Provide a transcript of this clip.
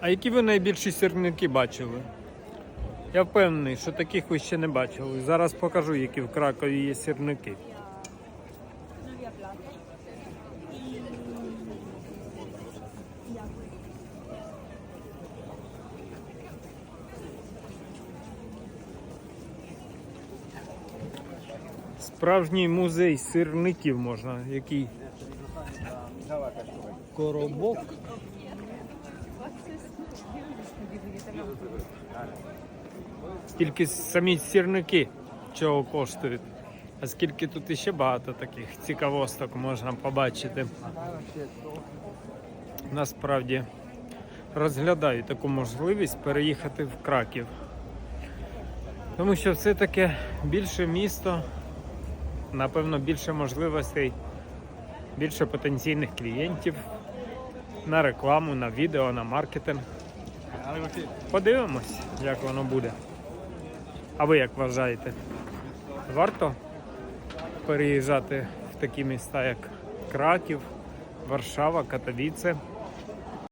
А які ви найбільші сірники бачили? Я впевнений, що таких ви ще не бачили. Зараз покажу, які в Кракові є сірники. Справжній музей сирників можна, який коробок. Скільки самі сірники чого коштують. А скільки тут іще багато таких цікавосток можна побачити. Насправді розглядаю таку можливість переїхати в Краків. Тому що все таке більше місто, напевно, більше можливостей, більше потенційних клієнтів на рекламу, на відео, на маркетинг. Подивимось, як воно буде. А ви як вважаєте? Варто переїжджати в такі міста, як Краків, Варшава, Катовіце?